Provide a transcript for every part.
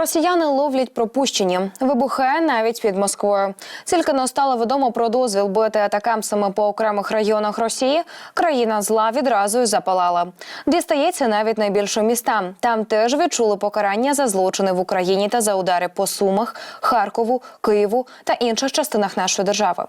Росіяни ловлять пропущені. Вибухає навіть під Москвою. Тільки не стало відомо про дозвіл бити атакамсами по окремих районах Росії. Країна зла відразу й запалала. Дістається навіть найбільшим містам. Там теж відчули покарання за злочини в Україні та за удари по Сумах, Харкову, Києву та інших частинах нашої держави.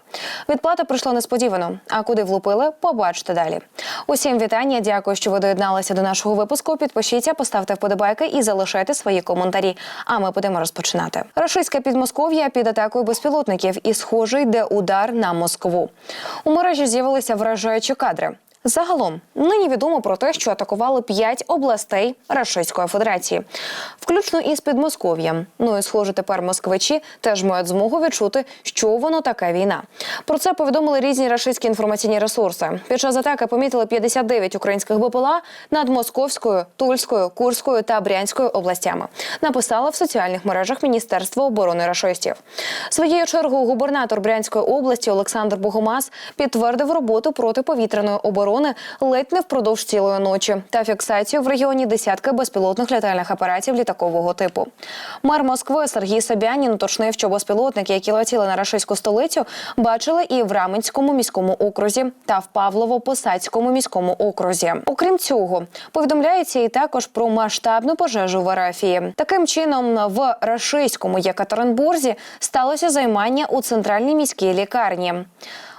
Відплата прийшла несподівано. А куди влупили, побачите далі. Усім вітання. Дякую, що ви доєдналися до нашого випуску. Підпишіться, поставте вподобайки і залишайте свої коментарі. А ми будемо розпочинати. Рашистське підмосков'я під атакою безпілотників і схоже йде удар на Москву. У мережі з'явилися вражаючі кадри. Загалом нині відомо про те, що атакували п'ять областей Рашистської Федерації, включно із Підмосков'ям. Ну і схоже, тепер москвичі теж мають змогу відчути, що воно така війна. Про це повідомили різні рашистські інформаційні ресурси. Під час атаки помітили 59 українських БПЛА над Московською, Тульською, Курською та Брянською областями. Написали в соціальних мережах Міністерства оборони рашистів. Своєю чергою губернатор Брянської області Олександр Богомаз підтвердив роботу протиповітряної оборони ледь не впродовж цілої ночі та фіксацію в регіоні десятки безпілотних літальних апаратів літакового типу. Мер Москви Сергій Собянін уточнив, що безпілотники, які летіли на рашистську столицю, бачили і в Раменському міському окрузі та в Павлово-Посадському міському окрузі. Окрім цього, повідомляється і також про масштабну пожежу в Арафії. Таким чином, в рашистському Єкатеринбурзі сталося займання у центральній міській лікарні.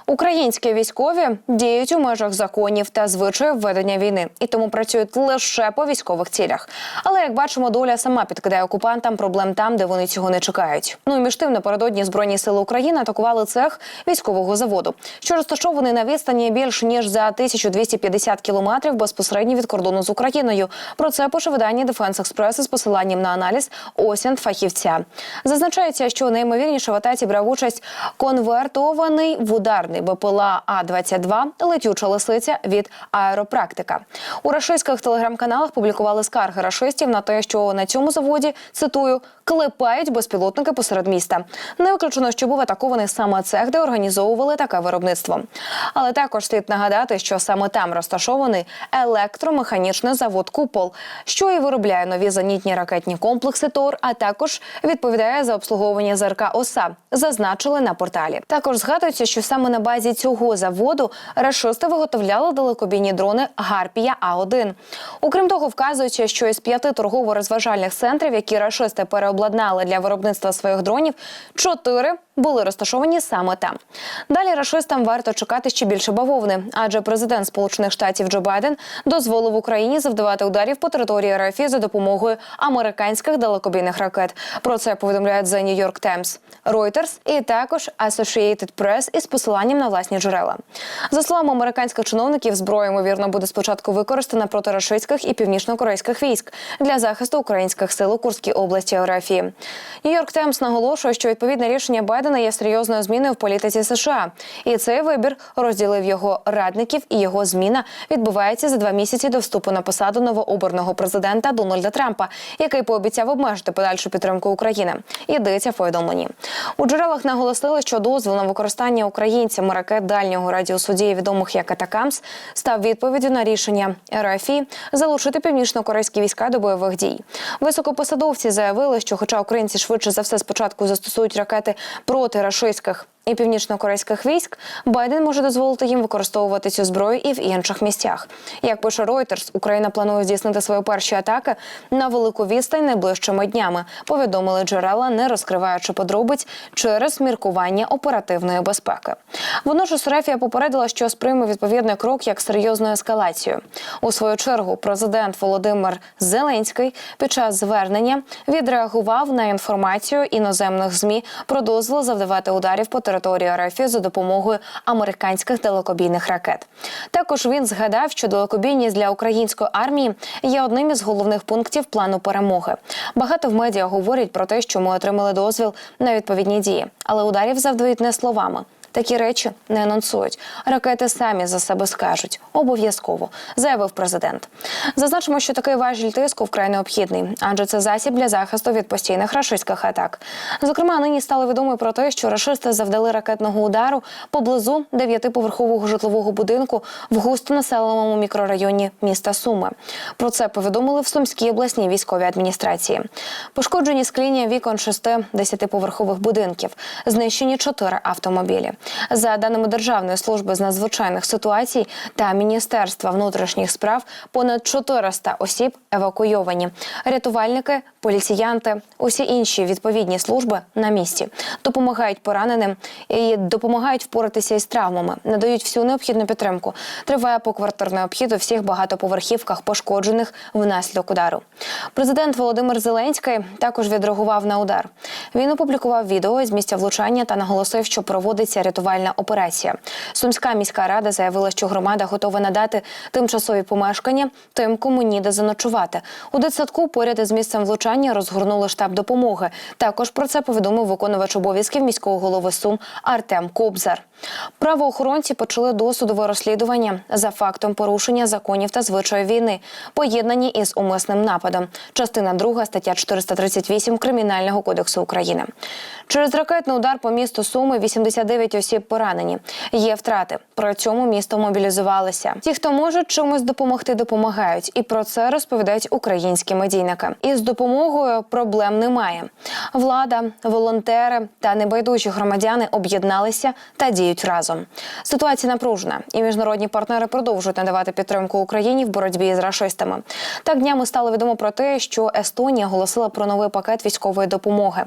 Українські військові діють у межах законів та звичаїв ведення війни і тому працюють лише по військових цілях. Але як бачимо, доля сама підкидає окупантам проблем там, де вони цього не чекають. Ну і між тим напередодні збройні сили України атакували цех військового заводу, що розташований на відстані більш ніж за 1250 кілометрів безпосередньо від кордону з Україною. Про це пише видання Defense Express з посиланням на аналіз осінь фахівця. Зазначається, що найімовірніше в атаці брав участь конвертований в ударний БПЛА А-22 летюча лисиця від аеропрактика. У рашистських телеграм-каналах публікували скарги рашистів на те, що на цьому заводі цитую клепають безпілотники посеред міста. Не виключено, що був атакований саме цех, де організовували таке виробництво. Але також слід нагадати, що саме там розташований електромеханічний завод Купол, що і виробляє нові зенітні ракетні комплекси ТОР, а також відповідає за обслуговування ЗРК ОСА. Зазначили на порталі. Також згадується, що саме на базі цього заводу рашисти виготовляли далекобійні дрони Гарпія А 1 Окрім того, вказується, що із п'яти торгово-розважальних центрів, які рашисти переобладнали для виробництва своїх дронів, чотири були розташовані саме там. Далі рашистам варто чекати ще більше бавовни, адже президент Сполучених Штатів Джо Байден дозволив Україні завдавати ударів по території РФ за допомогою американських далекобійних ракет. Про це повідомляють The New York Times, Reuters і також Associated Press із посиланням на власні джерела. За словами американських чиновників, зброя ймовірно буде спочатку використана проти рашистських і північно-корейських військ для захисту українських сил у Курській області РФ. Нью-Йорк Таймс наголошує, що відповідне рішення Байдена є серйозною зміною в політиці США, і цей вибір розділив його радників, і його зміна відбувається за два місяці до вступу на посаду новообраного президента Дональда Трампа, який пообіцяв обмежити подальшу підтримку України. Йдеться в повідомленні. У джерелах наголосили, що дозвіл на використання українцями ракет дальнього радіусу дії відомих як Атакамс став відповіддю на рішення РФІ залучити північно-корейські війська до бойових дій. Високопосадовці заявили, що, хоча українці швидше за все спочатку застосують ракети проти рашистських і північно-корейських військ, Байден може дозволити їм використовувати цю зброю і в інших місцях. Як пише Reuters, Україна планує здійснити свої перші атаки на велику відстань найближчими днями. Повідомили джерела, не розкриваючи подробиць через міркування оперативної безпеки. Водночас Рефія попередила, що сприйме відповідний крок як серйозну ескалацію. У свою чергу президент Володимир Зеленський під час звернення відреагував на інформацію іноземних змі про дозвіл завдавати ударів по території РФ за допомогою американських далекобійних ракет. Також він згадав, що далекобійність для української армії є одним із головних пунктів плану перемоги. Багато в медіа говорять про те, що ми отримали дозвіл на відповідні дії, але ударів завдають не словами. Такі речі не анонсують. Ракети самі за себе скажуть. Обов'язково заявив президент. Зазначимо, що такий важіль тиску вкрай необхідний, адже це засіб для захисту від постійних рашистських атак. Зокрема, нині стало відомо про те, що рашисти завдали ракетного удару поблизу дев'ятиповерхового житлового будинку в густонаселеному мікрорайоні міста Суми. Про це повідомили в Сумській обласній військовій адміністрації. Пошкоджені скління вікон шести десятиповерхових будинків, знищені чотири автомобілі. За даними Державної служби з надзвичайних ситуацій та Міністерства внутрішніх справ, понад 400 осіб евакуйовані. Рятувальники, поліціянти, усі інші відповідні служби на місці допомагають пораненим і допомагають впоратися із травмами, надають всю необхідну підтримку. Триває поквартирний обхід у всіх багатоповерхівках, пошкоджених внаслідок удару. Президент Володимир Зеленський також відреагував на удар. Він опублікував відео з місця влучання та наголосив, що проводиться рятувальна операція. Сумська міська рада заявила, що громада готова надати тимчасові помешкання тим, кому ніде заночувати. У дитсадку поряд із місцем влучання розгорнули штаб допомоги. Також про це повідомив виконувач обов'язків міського голови Сум Артем Кобзар. Правоохоронці почали досудове розслідування за фактом порушення законів та звичаїв війни, поєднані із умисним нападом. Частина 2 стаття 438 Кримінального кодексу України. Через ракетний удар по місту Суми 89 осіб поранені. Є втрати. При цьому місто мобілізувалося. Ті, хто може чимось допомогти, допомагають. І про це розповідають українські медійники. Із допомогою проблем немає. Влада, волонтери та небайдужі громадяни об'єдналися та діють разом. Ситуація напружена, і міжнародні партнери продовжують надавати підтримку Україні в боротьбі з рашистами. Так днями стало відомо про те, що Естонія оголосила про новий пакет військової допомоги.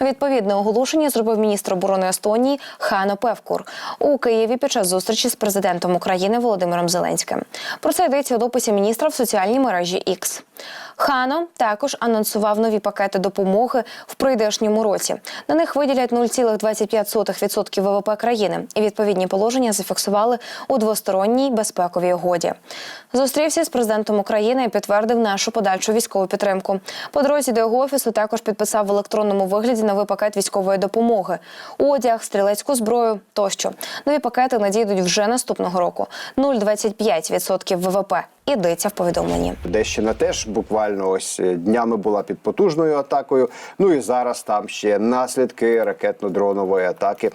Відповідне оголошення зробив міністр оборони Естонії Хано Певкур у Києві під час зустрічі з президентом України Володимиром Зеленським. Про це йдеться у дописі міністра в соціальній мережі X. Хано також анонсував нові пакети допомоги в прийдешньому році. На них виділять 0,25% ВВП країни, і відповідні положення зафіксували у двосторонній безпековій угоді. Зустрівся з президентом України і підтвердив нашу подальшу військову підтримку. По дорозі до його офісу також підписав в електронному вигляді новий пакет військової допомоги, одяг, стрілецьку зброю тощо. Нові пакети надійдуть вже наступного року. 0,25% ВВП. Ідеться в повідомленні. Одещина теж буквально ось е, днями була під потужною атакою. Ну і зараз там ще наслідки ракетно-дронової атаки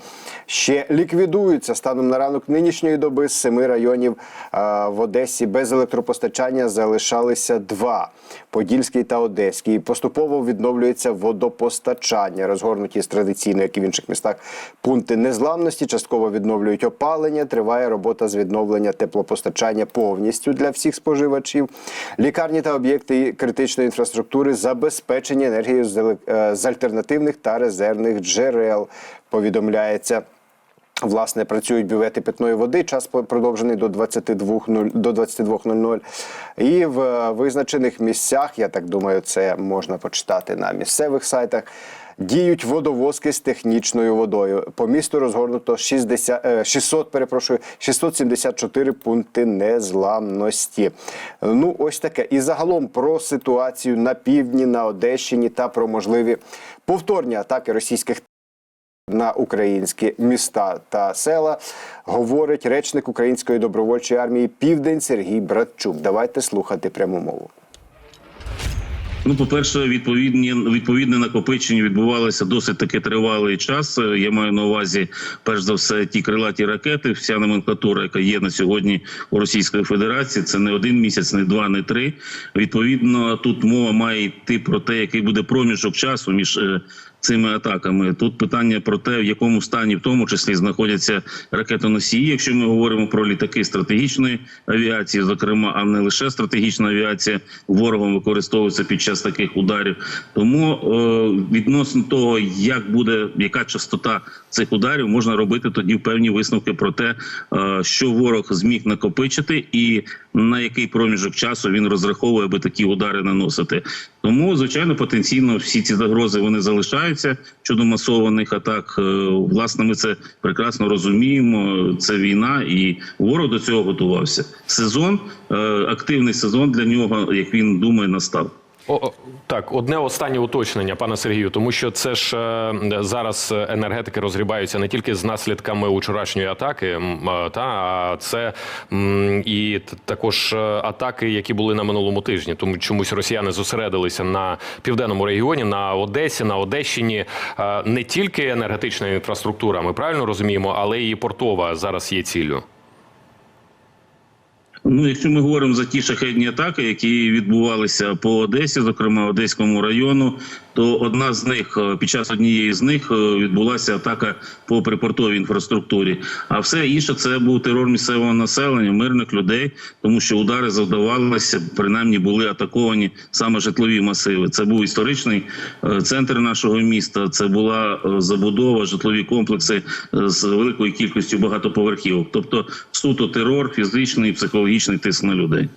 ще ліквідуються. Станом на ранок нинішньої доби з семи районів е, в Одесі без електропостачання залишалися два: Подільський та Одеський. Поступово відновлюється водопостачання, розгорнуті з традиційно, як і в інших містах, пункти незламності. Частково відновлюють опалення. Триває робота з відновлення теплопостачання повністю для всіх споживачів. Лікарні та об'єкти критичної інфраструктури забезпечені енергією е, з альтернативних та резервних джерел. Повідомляється. Власне, працюють бювети питної води. Час продовжений до 22.00 до 22.00. І в е, визначених місцях, я так думаю, це можна почитати на місцевих сайтах. Діють водовозки з технічною водою. По місту розгорнуто 60, е, 600, перепрошую, 674 пункти незламності. Ну, ось таке. І загалом про ситуацію на півдні, на Одещині та про можливі повторні атаки російських на українські міста та села говорить речник української добровольчої армії Південь Сергій Братчук. Давайте слухати пряму мову. Ну, по-перше, відповідні відповідне накопичення відбувалося досить таки тривалий час. Я маю на увазі, перш за все, ті крилаті ракети, вся номенклатура, яка є на сьогодні у Російської Федерації. Це не один місяць, не два, не три. Відповідно, тут мова має йти про те, який буде проміжок часу між е, цими атаками. Тут питання про те, в якому стані в тому числі знаходяться ракетоносії. Якщо ми говоримо про літаки стратегічної авіації, зокрема, а не лише стратегічна авіація ворогом використовується під час таких ударів. Тому е, відносно того, як буде яка частота цих ударів, можна робити тоді певні висновки про те, е, що ворог зміг накопичити, і на який проміжок часу він розраховує, аби такі удари наносити. Тому, звичайно, потенційно всі ці загрози вони залишаються щодо масованих атак. Е, Власне, ми це прекрасно розуміємо. Це війна, і ворог до цього готувався. Сезон, е, активний сезон для нього, як він думає, настав. О, так, одне останнє уточнення, пане Сергію, тому що це ж е, зараз енергетики розгрібаються не тільки з наслідками вчорашньої атаки, м, е, та а це м, і також е, атаки, які були на минулому тижні. Тому чомусь росіяни зосередилися на південному регіоні, на Одесі, на Одещині. Е, Не тільки енергетична інфраструктура, ми правильно розуміємо, але і портова зараз є ціллю. Ну, якщо ми говоримо за ті шахетні атаки, які відбувалися по Одесі, зокрема Одеському району, то одна з них е, під час однієї з них е, відбулася атака по припортовій інфраструктурі. А все інше це був терор місцевого населення, мирних людей, тому що удари завдавалися, принаймні були атаковані саме житлові масиви. Це був історичний е, центр нашого міста. Це була забудова, житлові комплекси з великою кількістю багатоповерхівок. Тобто суто терор, фізичний, і психологічний тиск на людей.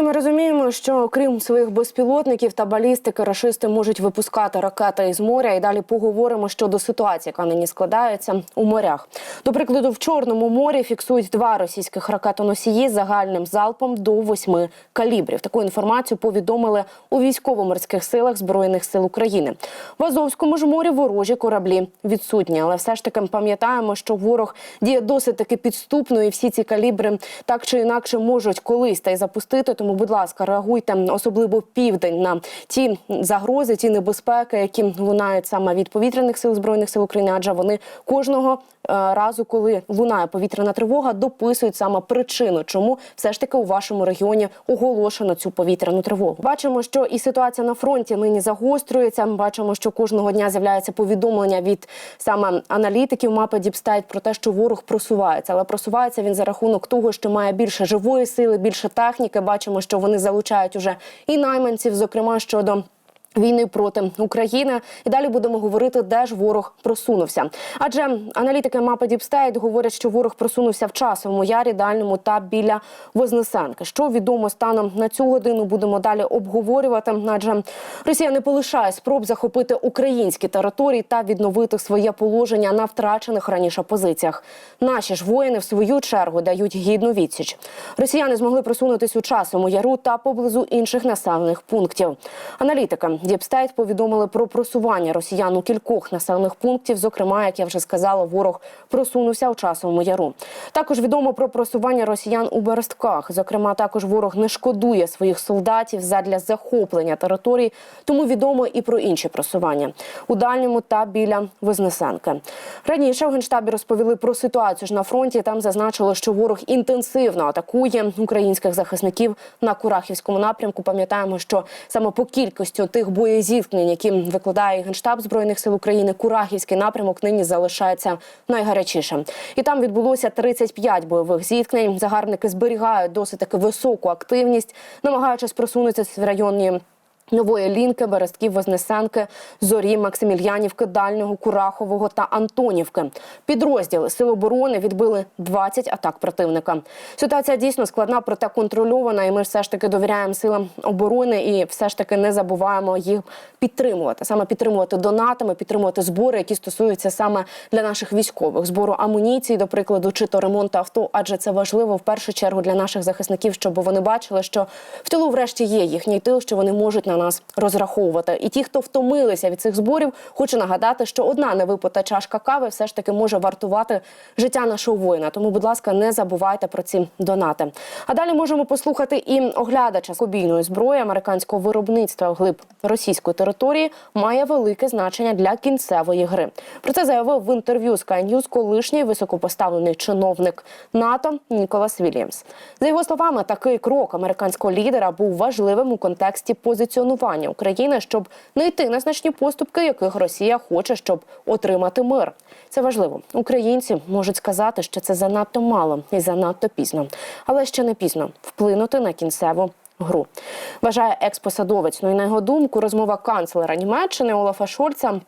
Ну ми розуміємо, що крім своїх безпілотників та балістики, рашисти можуть випускати ракети із моря. І далі поговоримо щодо ситуації, яка нині складається у морях. До прикладу, в Чорному морі фіксують два російських ракетоносії з загальним залпом до восьми калібрів. Таку інформацію повідомили у військово-морських силах збройних сил України. В Азовському ж морі ворожі кораблі відсутні, але все ж таки пам'ятаємо, що ворог діє досить таки підступно, і всі ці калібри так чи інакше можуть колись та й запустити. Тому, будь ласка, реагуйте, особливо південь на ті загрози, ті небезпеки, які лунають саме від повітряних сил збройних сил України, адже вони кожного е, разу, коли лунає повітряна тривога, дописують саме причину, чому все ж таки у вашому регіоні оголошено цю повітряну тривогу. Бачимо, що і ситуація на фронті нині загострюється. Бачимо, що кожного дня з'являється повідомлення від саме аналітиків мапи Діпстайт про те, що ворог просувається, але просувається він за рахунок того, що має більше живої сили, більше техніки. Бачимо, що вони залучають уже і найманців, зокрема щодо. Війни проти України і далі будемо говорити, де ж ворог просунувся. Адже аналітики мапи Діпстейт говорять, що ворог просунувся в часовому ярі, дальньому та біля Вознесенки. Що відомо станом на цю годину, будемо далі обговорювати. Адже Росія не полишає спроб захопити українські території та відновити своє положення на втрачених раніше позиціях. Наші ж воїни в свою чергу дають гідну відсіч. Росіяни змогли просунутись у часовому яру та поблизу інших населених пунктів. Аналітики Діпстейт повідомили про просування росіян у кількох населених пунктів. Зокрема, як я вже сказала, ворог просунувся у часовому яру. Також відомо про просування росіян у Берестках. Зокрема, також ворог не шкодує своїх солдатів задля захоплення територій. Тому відомо і про інші просування у дальньому та біля Вознесенки. Раніше в генштабі розповіли про ситуацію ж на фронті. Там зазначили, що ворог інтенсивно атакує українських захисників на Курахівському напрямку. Пам'ятаємо, що саме по кількості тих боєзіткнень, які викладає генштаб збройних сил України, Курахівський напрямок нині залишається найгарячішим. І там відбулося 35 бойових зіткнень. Загарбники зберігають досить таки високу активність, намагаючись просунутися в районі. Нової Лінки, Берестків, Вознесенки, Зорі, Максимільянівки, Дальнього, Курахового та Антонівки. Підрозділи Сил оборони відбили 20 атак противника. Ситуація дійсно складна, проте контрольована, і ми все ж таки довіряємо силам оборони і все ж таки не забуваємо їх підтримувати. Саме підтримувати донатами, підтримувати збори, які стосуються саме для наших військових збору амуніції, до прикладу, чи то ремонту авто, адже це важливо в першу чергу для наших захисників, щоб вони бачили, що в тилу врешті є їхній тил, що вони можуть на нас розраховувати. І ті, хто втомилися від цих зборів, хочу нагадати, що одна невипита чашка кави все ж таки може вартувати життя нашого воїна. Тому, будь ласка, не забувайте про ці донати. А далі можемо послухати і оглядача кобійної зброї американського виробництва вглиб російської території має велике значення для кінцевої гри. Про це заявив в інтерв'ю Sky News колишній високопоставлений чиновник НАТО Ніколас Вільямс. За його словами, такий крок американського лідера був важливим у контексті позиціонування України, щоб не йти на значні поступки, яких Росія хоче, щоб отримати мир. Це важливо. Українці можуть сказати, що це занадто мало і занадто пізно, але ще не пізно вплинути на кінцеву. Гру вважає експосадовець. Ну і на його думку, розмова канцлера Німеччини Олафа Шольца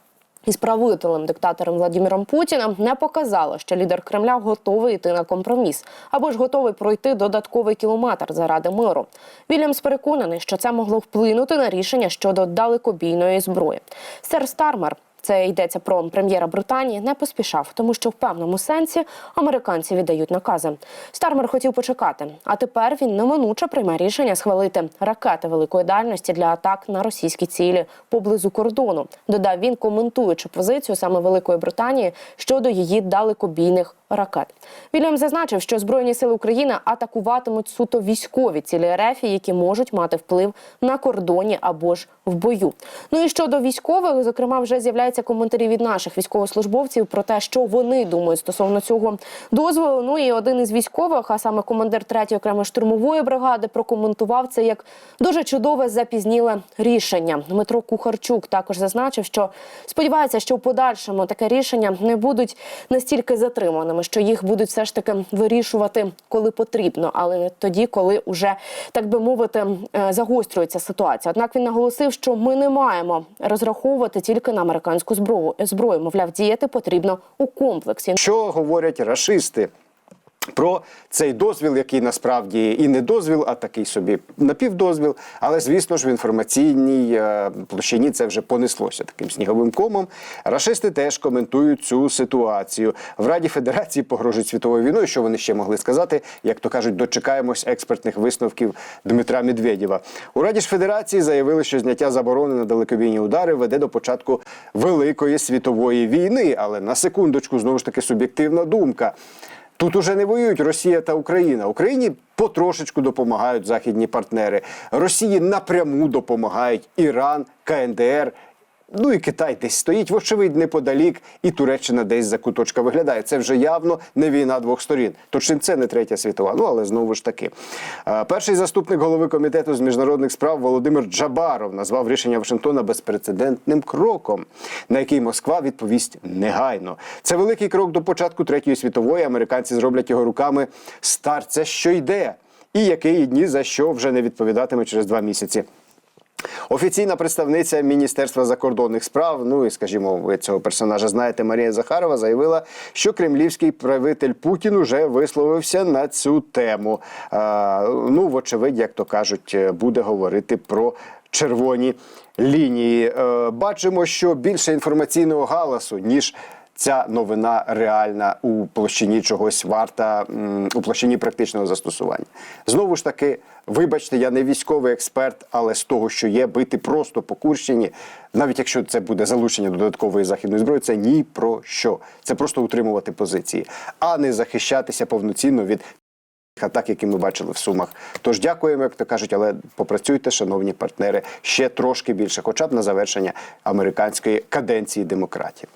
із правителем диктатором Владимиром Путіним не показала, що лідер Кремля готовий йти на компроміс або ж готовий пройти додатковий кілометр заради миру. Вільямс переконаний, що це могло вплинути на рішення щодо далекобійної зброї. Сер Стармер Це йдеться про прем'єра Британії, не поспішав, тому що в певному сенсі американці віддають накази. Стармер хотів почекати, а тепер він неминуче прийме рішення схвалити ракети великої дальності для атак на російські цілі поблизу кордону. Додав він, коментуючи позицію саме Великої Британії щодо її далекобійних ракет. Вільям зазначив, що збройні сили України атакуватимуть суто військові цілі РФ, які можуть мати вплив на кордоні або ж в бою. Ну і щодо військових, зокрема, вже з'являються коментарі від наших військовослужбовців про те, що вони думають стосовно цього дозволу. Ну і один із військових, а саме командир 3-ї окремої штурмової бригади, прокоментував це як дуже чудове запізніле рішення. Дмитро Кухарчук також зазначив, що сподівається, що в подальшому таке рішення не будуть настільки затриманими, що їх будуть все ж таки вирішувати, коли потрібно, але не тоді, коли вже так би мовити е, загострюється ситуація. Однак він наголосив, що ми не маємо розраховувати тільки на американську зброю. Зброю мовляв, діяти потрібно у комплексі. Що говорять рашисти? Про цей дозвіл, який насправді і не дозвіл, а такий собі напівдозвіл. Але звісно ж в інформаційній е, площині це вже понеслося таким сніговим комом. Рашисти теж коментують цю ситуацію. В Раді Федерації погрожують світовою війною. Що вони ще могли сказати? Як то кажуть, дочекаємось експертних висновків Дмитра Медведєва. У Раді ж Федерації заявили, що зняття заборони на далекобійні удари веде до початку великої світової війни. Але на секундочку знову ж таки суб'єктивна думка. Тут уже не воюють Росія та Україна. Україні потрошечку допомагають західні партнери. Росії напряму допомагають Іран, КНДР. Ну і Китай десь стоїть, вочевидь, неподалік, і Туреччина десь за куточка виглядає. Це вже явно не війна двох сторін. Точно це не третя світова. Ну але знову ж таки. Е, Перший заступник голови комітету з міжнародних справ Володимир Джабаров назвав рішення Вашингтона безпрецедентним кроком, на який Москва відповість негайно. Це великий крок до початку третьої світової. Американці зроблять його руками старця, що йде, і який ні за що вже не відповідатиме через два місяці. Офіційна представниця Міністерства закордонних справ, ну і скажімо, ви цього персонажа знаєте, Марія Захарова заявила, що кремлівський правитель Путін уже висловився на цю тему. А, ну, вочевидь, як то кажуть, буде говорити про червоні лінії. Е, бачимо, що більше інформаційного галасу, ніж ця новина реальна у площині чогось варта, у площині практичного застосування. Знову ж таки, вибачте, я не військовий експерт, але з того, що є, бити просто по Курщині, навіть якщо це буде залучення додаткової західної зброї, це ні про що. Це просто утримувати позиції, а не захищатися повноцінно від атак, які ми бачили в Сумах. Тож дякуємо, як то кажуть, але попрацюйте, шановні партнери, ще трошки більше, хоча б на завершення американської каденції демократії.